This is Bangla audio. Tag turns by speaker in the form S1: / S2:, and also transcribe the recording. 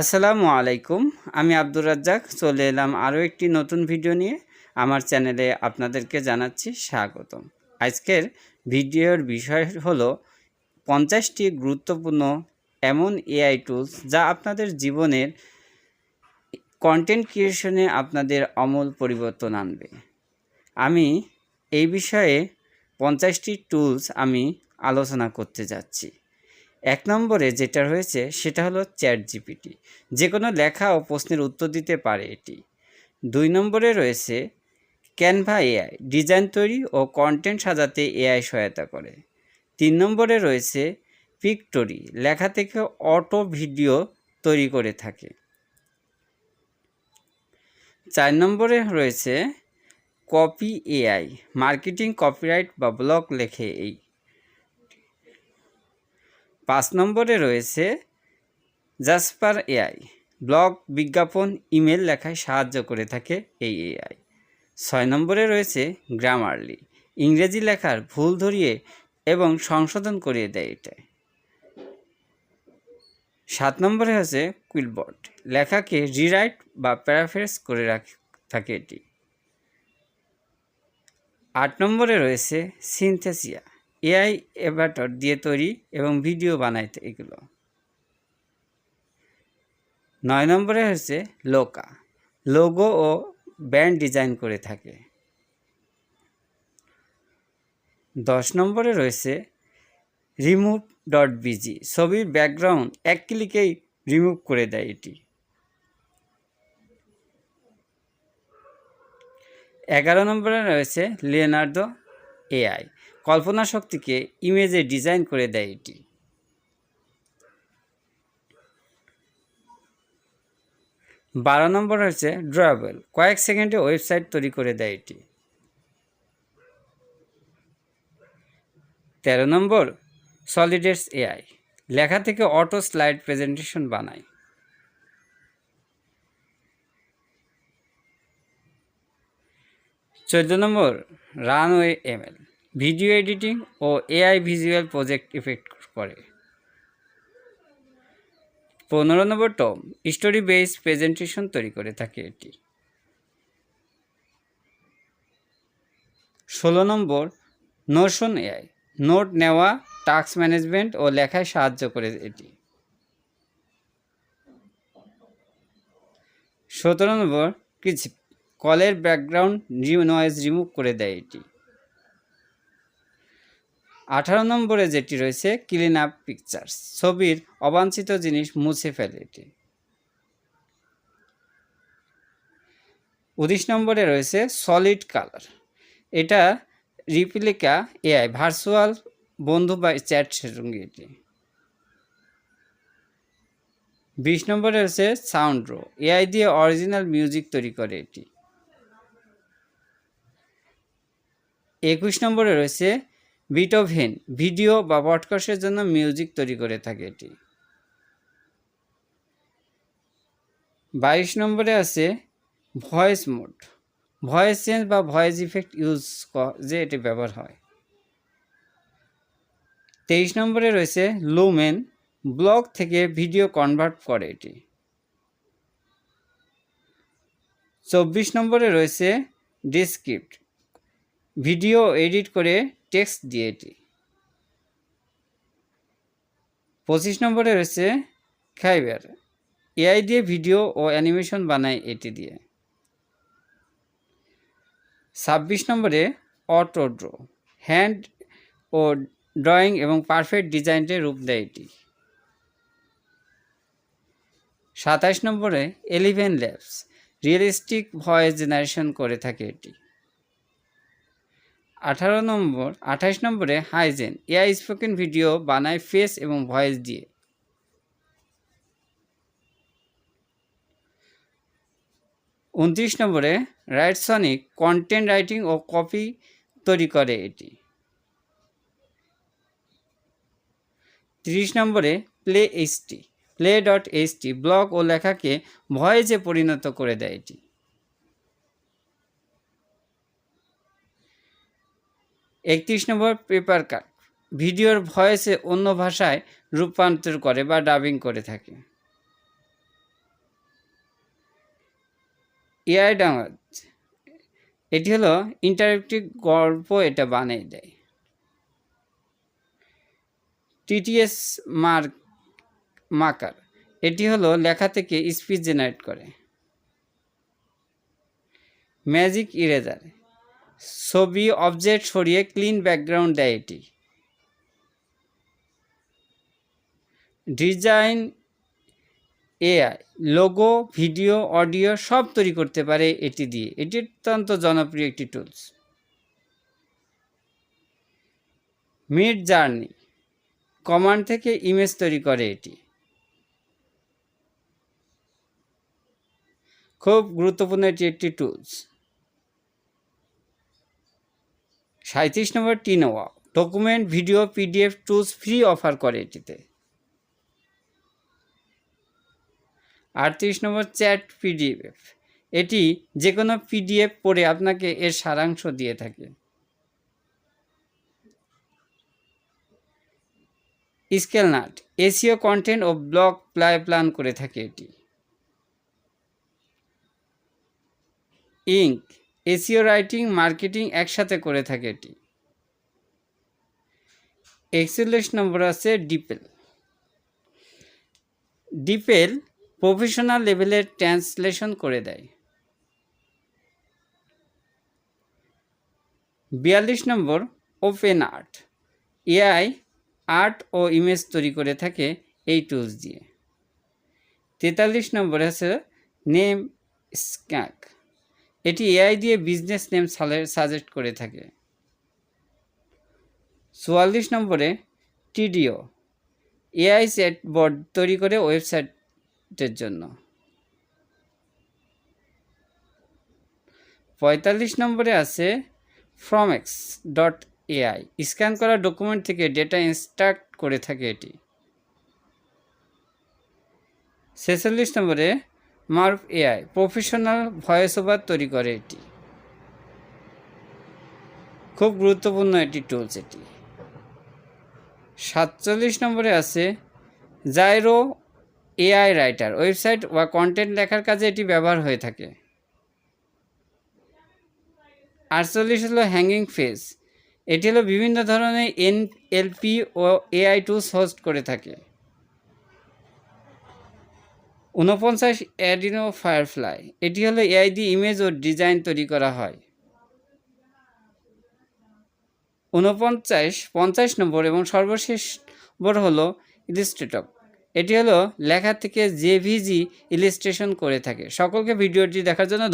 S1: আসসালামু আলাইকুম, আমি আব্দুর রাজ্জাক। চলে এলাম আরও একটি নতুন ভিডিও নিয়ে। আমার চ্যানেলে আপনাদেরকে জানাচ্ছি স্বাগতম। আজকের ভিডিওর বিষয় হলো পঞ্চাশটি গুরুত্বপূর্ণ এমন এআই টুলস যা আপনাদের জীবনের কন্টেন্ট ক্রিয়েশনে আপনাদের আমূল পরিবর্তন আনবে। আমি এই বিষয়ে পঞ্চাশটি টুলস আমি আলোচনা করতে যাচ্ছি। এক নম্বরে যেটা রয়েছে সেটা হলো চ্যাট জিপিটি যে কোনো লেখা ও প্রশ্নের উত্তর দিতে পারে এটি। দুই নম্বরে রয়েছে ক্যানভা এআই, ডিজাইন তৈরি ও কন্টেন্ট সাজাতে এআই সহায়তা করে। তিন নম্বরে রয়েছে পিকটোরি, লেখা থেকে অটো ভিডিও তৈরি করে থাকে। চার নম্বরে রয়েছে কপি এআই, মার্কেটিং, কপিরাইট বা ব্লগ লেখে এই পাঁচ নম্বরে রয়েছে জাসপার এআই ব্লগ, বিজ্ঞাপন, ইমেল লেখায় সাহায্য করে থাকে এই এআই ছয় নম্বরে রয়েছে গ্রামারলি ইংরেজি লেখার ভুল ধরিয়ে এবং সংশোধন করিয়ে দেয় এটা। সাত নম্বরে হচ্ছে কুইলবর্ড লেখাকে রিরাইট বা প্যারাফ্রেস করে রাখ, থাকে এটি। আট নম্বরে রয়েছে সিনথেসিয়া এআই এভাটর দিয়ে তৈরি এবং ভিডিও বানাইতে এগুলো। নয় নম্বরে হচ্ছে লোকা। লোগো ও ব্যান্ড ডিজাইন করে থাকে। দশ নম্বরে রয়েছে রিমুভ ডট বিজি ছবির ব্যাকগ্রাউন্ড এক ক্লিকেই রিমুভ করে দেয় এটি। এগারো নম্বরে রয়েছে লিওনার্দো এআই কল্পনা শক্তিকে ইমেজে ডিজাইন করে দেয় এটি। বারো নম্বর হচ্ছে ড্রয়েবল কয়েক সেকেন্ডে ওয়েবসাইট তৈরি করে দেয় এটি। তেরো নম্বর সলিডেটস এআই লেখা থেকে অটো স্লাইড প্রেজেন্টেশন বানায়। চোদ্দ নম্বর রানওয়ে এমএল ভিডিও এডিটিং ও এআই ভিজুয়াল প্রজেক্ট ইফেক্ট করে। পনেরো নম্বর টম, স্টোরি বেস প্রেজেন্টেশন তৈরি করে থাকে এটি। ষোলো নম্বর, নোশন এআই, নোট নেওয়া, টাস্ক ম্যানেজমেন্ট ও লেখায় সাহায্য করে এটি। সতেরো নম্বর কিছু কলের ব্যাকগ্রাউন্ড নয়েজ রিমুভ করে দেয় এটি। আঠারো নম্বরে যেটি রয়েছে ক্লিন আপ পিকচার্স ছবির অবাঞ্ছিত জিনিস মুছে ফেলে এটি। উনিশ নম্বরে রয়েছে সলিড কালার এটা রিপ্লিকা এআই ভার্চুয়াল বন্ধু বা চ্যাট সঙ্গে এটি। বিশ নম্বরে রয়েছে সাউন্ড রো এআই দিয়ে অরিজিনাল মিউজিক তৈরি করে এটি। একুশ নম্বরে রয়েছে বিটোভেন ভিডিও বা পডকাস্টের জন্য মিউজিক তৈরি করে থাকে এটি। বাইশ নম্বরে আছে ভয়েস মোড ভয়েস চেঞ্জ বা ভয়েস ইফেক্ট ইউজ যে এটি ব্যবহার হয়। তেইশ নম্বরে রয়েছে লুমেন ব্লগ থেকে ভিডিও কনভার্ট করে এটি। চব্বিশ নম্বরে রয়েছে ডিসক্রিপ্ট ভিডিও এডিট করে টেক্সট দিয়ে এটি। পঁচিশ নম্বরে রয়েছে, খাইবার। এআই দিয়ে ভিডিও ও অ্যানিমেশন বানায় এটি দিয়ে। ছাব্বিশ নম্বরে অটো ড্র হ্যান্ড ও ড্রয়িং এবং পারফেক্ট ডিজাইনের রূপ দেয় এটি। সাতাশ নম্বরে, eleven labs. Realistic voice generation করে থাকে এটি। আঠারো নম্বর আঠাশ নম্বরে হাইজেন। এআই স্পোকেন ভিডিও বানায় ফেস এবং ভয়েস দিয়ে। উনত্রিশ নম্বরে রাইটসনিক কন্টেন্ট রাইটিং ও কপি তৈরি করে এটি। তিরিশ নম্বরে, play HT play dot HT blog ও লেখাকে ভয়েসে পরিণত করে দেয় এটি। একত্রিশ নম্বর পেপার কাট ভিডিওর ভয়েসে অন্য ভাষায় রূপান্তর করে বা ডাবিং করে থাকে। এআই ডাউনলোড এটি হলো ইন্টারেক্টিভ গল্প এটা বানিয়ে দেয়। টিটিএস মার্ক মাকার এটি হলো লেখা থেকে স্পিচ জেনারেট করে। ম্যাজিক ইরেজার ছবি অবজেক্ট সরিয়ে ক্লিন ব্যাকগ্রাউন্ড দেয় এটি। Design AI logo video audio সব তৈরি করতে পারে এটি দিয়ে। এটি অত্যন্ত জনপ্রিয় একটি টুলস মিড জার্নি কমান্ড থেকে ইমেজ তৈরি করে এটি। খুব গুরুত্বপূর্ণ এটি একটি টুলস সাঁত্রিশ নম্বর টিনোয়া document video PDF tools free offer করে এটিতে। আটত্রিশ নম্বর চ্যাট পিডিএফ এটি যে কোনো পিডিএফ পড়ে আপনাকে এর সারাংশ দিয়ে থাকে। স্কেল নাট এসিও কন্টেন্ট ও ব্লগ প্লাই প্ল্যান করে থাকে এটি। ইঙ্ক এসিও রাইটিং, মার্কেটিং একসাথে করে থাকে এটি। একচল্লিশ নম্বর আছে ডিপেল। ডিপেল প্রফেশনাল লেভেলের ট্রান্সলেশন করে দেয়। বিয়াল্লিশ নম্বর ওপেন আর্ট। এআই, আর্ট ও ইমেজ তৈরি করে থাকে এই টুলস দিয়ে। তেতাল্লিশ নম্বরে আছে নেম স্ক্যাক। এটি এআই দিয়ে বিজনেস নেম সাজেস্ট করে থাকে। চুয়াল্লিশ নম্বরে টিডিও, এআই সেট বোর্ড তৈরি করে ওয়েবসাইটের জন্য। পঁয়তাল্লিশ নম্বরে আছে ফ্রমেক্স ডট এআই স্ক্যান করা ডকুমেন্ট থেকে ডেটা ইনস্ট্রাক্ট করে থাকে এটি। ছেচল্লিশ নম্বরে Murf AI, professional voice over তৈরি করে এটি। খুব গুরুত্বপূর্ণ একটি টুলস এটি। সাতচল্লিশ নম্বরে আছে জাইরো এআই রাইটার ওয়েবসাইট বা কন্টেন্ট লেখার কাজে এটি ব্যবহার হয়ে থাকে। আটচল্লিশ হলো হ্যাঙ্গিং ফেস এটি হলো বিভিন্ন ধরনের এন এলপি ও এআই টুলস হোস্ট করে থাকে। ঊনপঞ্চাশ অ্যাডিনো ফায়ারফ্লাই এটি হলো এআই দিয়ে ইমেজ ও ডিজাইন তৈরি করা হয়। ঊনপঞ্চাশ, পঞ্চাশ নম্বর এবং সর্বশেষ নম্বর হলো ইলিস্ট্রেটক এটি হলো লেখা থেকে জেভিজি ইলিস্ট্রেশন করে থাকে। সকলকে ভিডিওটি দেখার জন্য